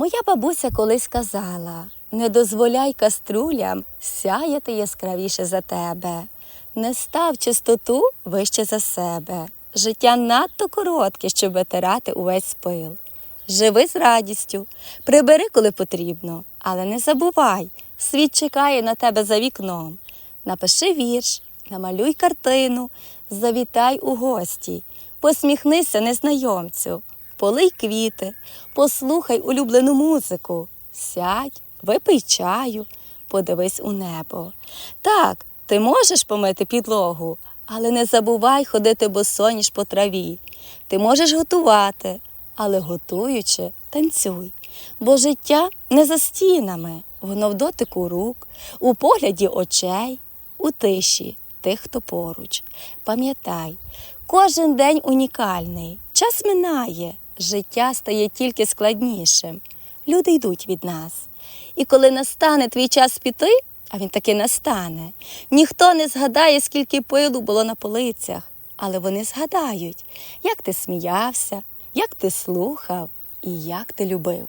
Моя бабуся колись казала: не дозволяй каструлям сяяти яскравіше за тебе, не став чистоту вище за себе. Життя надто коротке, щоб витирати увесь пил. Живи з радістю, прибери, коли потрібно, але не забувай, світ чекає на тебе за вікном. Напиши вірш, намалюй картину, завітай у гості, посміхнися незнайомцю, полий квіти, послухай улюблену музику, сядь, випий чаю, подивись у небо. Так, ти можеш помити підлогу, але не забувай ходити босоніж по траві. Ти можеш готувати, але готуючи, танцюй. Бо життя не за стінами, воно в дотику рук, у погляді очей, у тиші тих, хто поруч. Пам'ятай, кожен день унікальний, час минає, життя стає тільки складнішим. Люди йдуть від нас. І коли настане твій час піти, а він таки настане, ніхто не згадає, скільки пилу було на полицях, але вони згадають, як ти сміявся, як ти слухав і як ти любив.